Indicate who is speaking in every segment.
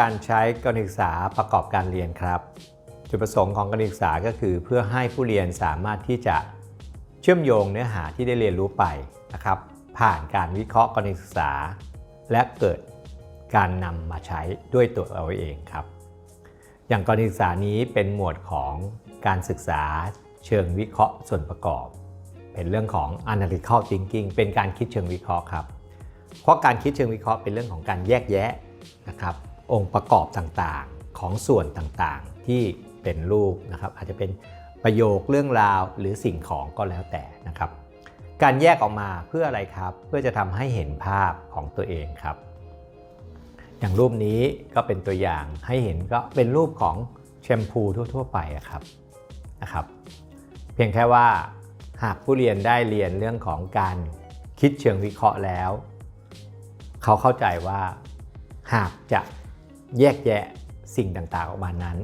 Speaker 1: การใช้การศึกษาประกอบการเรียนครับ จุดประสงค์ของการศึกษาก็คือ เพื่อให้ผู้เรียนสามารถที่จะเชื่อมโยงเนื้อหาที่ได้เรียนรู้ไปนะครับ ผ่านการวิเคราะห์การศึกษา และเกิดการนำมาใช้ด้วยตัวเราเองครับ อย่างการศึกษานี้เป็นหมวดของการศึกษาเชิงวิเคราะห์ส่วนประกอบ เป็นเรื่องของ analytical thinking เป็นการคิดเชิงวิเคราะห์ครับ เพราะการคิดเชิงวิเคราะห์เป็นเรื่องของการแยกแยะนะครับ องค์ประกอบต่างๆ ของส่วนต่างๆ ที่เป็นรูปนะครับอาจจะเป็นประโยคเรื่องราวหรือสิ่งของก็แล้วแต่นะครับ การแยกออกมาเพื่ออะไรครับ เพื่อจะทำให้เห็นภาพของตัวเองครับ อย่างรูปนี้ก็เป็นตัวอย่างให้เห็นก็เป็นรูปของแชมพูทั่ว ๆ ไปครับนะครับ เพียงแค่ว่าหากผู้เรียนได้เรียนเรื่องของการคิดเชิงวิเคราะห์แล้ว เขาเข้าใจว่าหากจะ แยกแยะสิ่งต่างๆออกมานั้น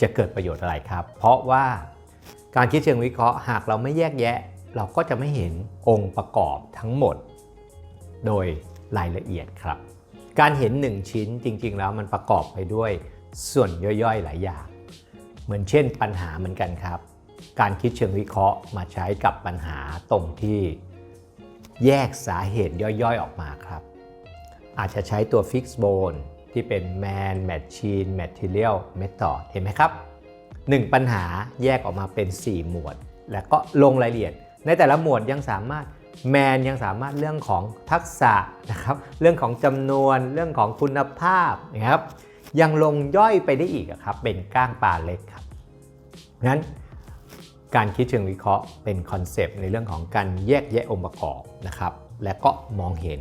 Speaker 1: จะเกิดประโยชน์อะไรครับ เพราะว่าการคิดเชิงวิเคราะห์หากเราไม่แยกแยะ เราก็จะไม่เห็นองค์ประกอบทั้งหมด โดยรายละเอียดครับ การเห็นหนึ่งชิ้นจริง ๆ แล้วมันประกอบไปด้วยส่วนย่อยๆ หลายอย่าง เหมือนเช่นปัญหาเหมือนกันครับ การคิดเชิงวิเคราะห์มาใช้กับปัญหาตรงที่แยกสาเหตุย่อยๆ ออกมาครับ อาจจะใช้ตัว Fix Bone ที่เป็น Man Machine Material Method เห็นไหมครับ 1 ปัญหาแยกออกมาเป็น 4 หมวด แล้วก็ลงรายละเอียด ในแต่ละหมวดยังสามารถแมนยังสามารถเรื่องของทักษะนะครับ เรื่องของจำนวน เรื่องของคุณภาพนะครับ ยังลงย่อยไปได้อีกครับ เป็นก้างปลาเล็กครับงั้นการคิดเชิงวิเคราะห์เป็นคอนเซปต์ในเรื่องของการแยกแยะองค์ประกอบนะครับ และก็มองเห็น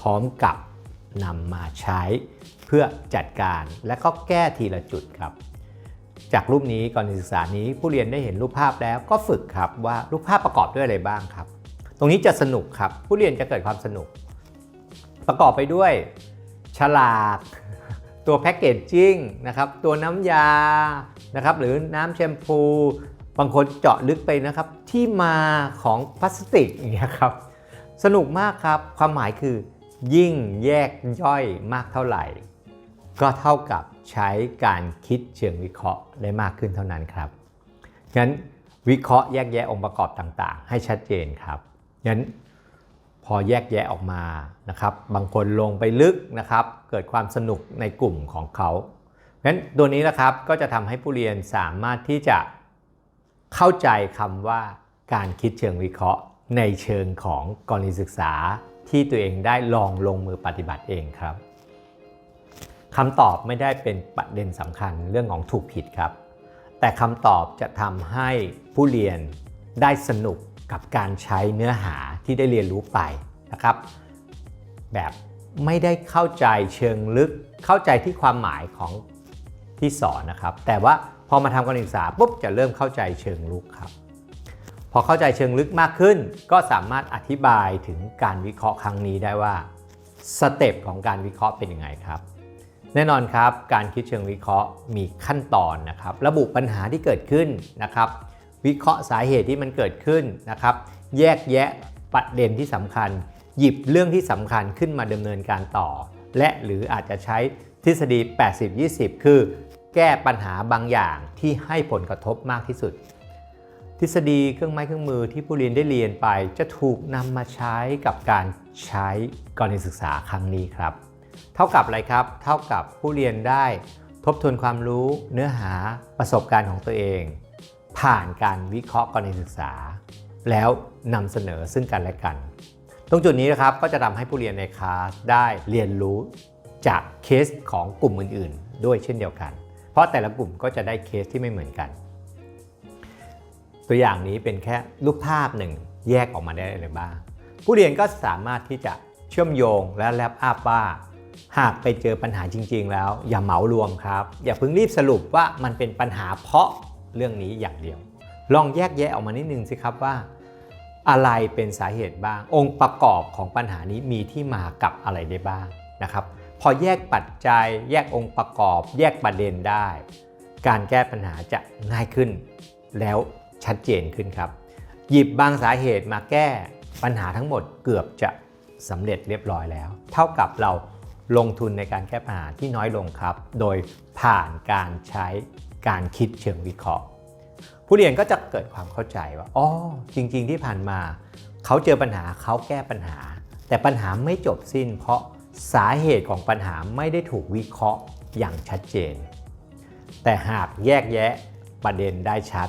Speaker 1: พร้อมกับ นำมาใช้เพื่อจัดการและก็แก้ทีละจุดครับ จากรูปนี้ก่อนศึกษานี้ผู้เรียนได้เห็นรูปภาพแล้วก็ฝึกครับว่ารูปภาพประกอบด้วยอะไรบ้างครับ ตรงนี้จะสนุกครับ ผู้เรียนจะเกิดความสนุก ประกอบไปด้วย ฉลากตัวแพ็กเกจจิ้งนะครับตัวน้ำยานะครับหรือน้ำแชมพูบางคนเจาะลึกไปนะครับ ที่มาของพลาสติกอย่างเงี้ยครับ สนุกมากครับ ความหมายคือ ยิ่งแยกย่อยมากเท่าไหร่ ก็เท่ากับใช้การคิดเชิงวิเคราะห์ได้มากขึ้นเท่านั้นครับงั้นวิเคราะห์แยกแยะองค์ประกอบต่างๆ ให้ชัดเจนครับงั้นพอแยกแยะออกมานะครับ บางคนลงไปลึกนะครับ เกิดความสนุกในกลุ่มของเขางั้นตัวนี้นะครับก็จะทำให้ผู้เรียนสามารถที่จะเข้าใจคำว่าการคิดเชิงวิเคราะห์ในเชิงของกรณีศึกษา ที่ตัวเองได้ลองลงมือปฏิบัติเองครับคำตอบไม่ได้เป็นประเด็นสำคัญเรื่องของถูกผิดครับ แต่คำตอบจะทำให้ผู้เรียนได้สนุกกับการใช้เนื้อหาที่ได้เรียนรู้ไปนะครับ แบบไม่ได้เข้าใจเชิงลึกเข้าใจที่ความหมายของที่สอนนะครับ แต่ว่าพอมาทำการศึกษาปุ๊บจะเริ่มเข้าใจเชิงลึกครับ พอเข้าใจเชิงลึกมากขึ้น ก็สามารถอธิบายถึงการวิเคราะห์ครั้งนี้ได้ว่าสเต็ปของการวิเคราะห์เป็นยังไงครับ แน่นอนครับ การคิดเชิงวิเคราะห์มีขั้นตอนนะครับ ระบุปัญหาที่เกิดขึ้นนะครับ วิเคราะห์สาเหตุที่มันเกิดขึ้นนะครับ แยกแยะประเด็นที่สำคัญ หยิบเรื่องที่สำคัญขึ้นมาดำเนินการต่อ และหรืออาจจะใช้ทฤษฎี 80-20 คือ แก้ปัญหาบางอย่างที่ให้ผลกระทบมากที่สุด ทฤษฎีเครื่องไม้เครื่องมือที่ผู้เรียนได้เรียนไป จะถูกนำมาใช้กับการใช้กรณีศึกษาครั้งนี้ครับ เท่ากับอะไรครับ เท่ากับผู้เรียนได้ทบทวนความรู้เนื้อหาประสบการณ์ของตัวเอง ผ่านการวิเคราะห์กรณีศึกษา แล้วนำเสนอซึ่งกันและกัน ตรงจุดนี้นะครับก็จะทำให้ผู้เรียนในคลาสได้เรียนรู้จากเคสของกลุ่มอื่น ๆ ด้วยเช่นเดียวกัน เพราะแต่ละกลุ่มก็จะได้เคสที่ไม่เหมือนกัน ตัวอย่างนี้เป็นแค่รูปภาพหนึ่งแยกออกมาได้อะไรบ้าง ผู้เรียนก็สามารถที่จะเชื่อมโยงและแลบอัพว่าหากไปเจอปัญหาจริง ๆ แล้ว อย่าเหมารวมครับ อย่าเพิ่งรีบสรุปว่ามันเป็นปัญหาเพราะเรื่องนี้อย่างเดียว ลองแยกแยะออกมานิดนึงสิครับว่า อะไรเป็นสาเหตุบ้าง องค์ประกอบของปัญหานี้มีที่มากับอะไรได้บ้างนะครับ พอแยกปัจจัย แยกองค์ประกอบ แยกประเด็นได้ การแก้ปัญหาจะง่ายขึ้น แล้ว ชัดเจนขึ้นครับ หยิบบางสาเหตุมาแก้ปัญหาทั้งหมดเกือบจะสำเร็จเรียบร้อยแล้ว เท่ากับเราลงทุนในการแก้ปัญหาที่น้อยลงครับ โดยผ่านการใช้การคิดเชิงวิเคราะห์ ผู้เรียนก็จะเกิดความเข้าใจว่าอ๋อจริง ๆ ที่ผ่านมา เขาเจอปัญหาเขาแก้ปัญหา แต่ปัญหาไม่จบสิ้น เพราะสาเหตุของปัญหาไม่ได้ถูกวิเคราะห์อย่างชัดเจน แต่หากแยกแยะประเด็นได้ชัด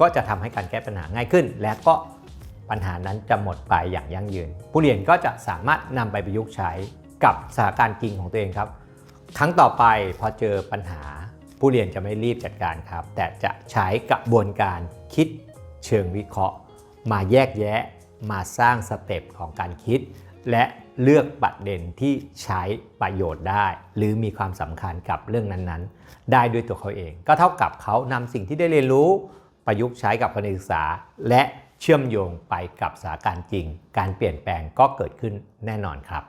Speaker 1: ก็จะทำให้การแก้ปัญหาง่ายขึ้น และก็ปัญหานั้นจะหมดไปอย่างยั่งยืน ผู้เรียนก็จะสามารถนำไปประยุกต์ใช้กับสถานการณ์จริงของตัวเองครับ ครั้งต่อไปพอเจอปัญหา ผู้เรียนจะไม่รีบจัดการครับ แต่จะใช้กระบวนการคิดเชิงวิเคราะห์ มาแยกแยะมาสร้างสเต็ปของการคิด และเลือกประเด็นที่ใช้ประโยชน์ได้ หรือมีความสำคัญกับเรื่องนั้นๆ ได้ด้วยตัวเขาเอง ก็เท่ากับเขานำสิ่งที่ได้เรียนรู้ ประยุกต์ใช้กับการศึกษา และเชื่อมโยงไปกับสถานการณ์จริง การเปลี่ยนแปลงก็เกิดขึ้นแน่นอนครับ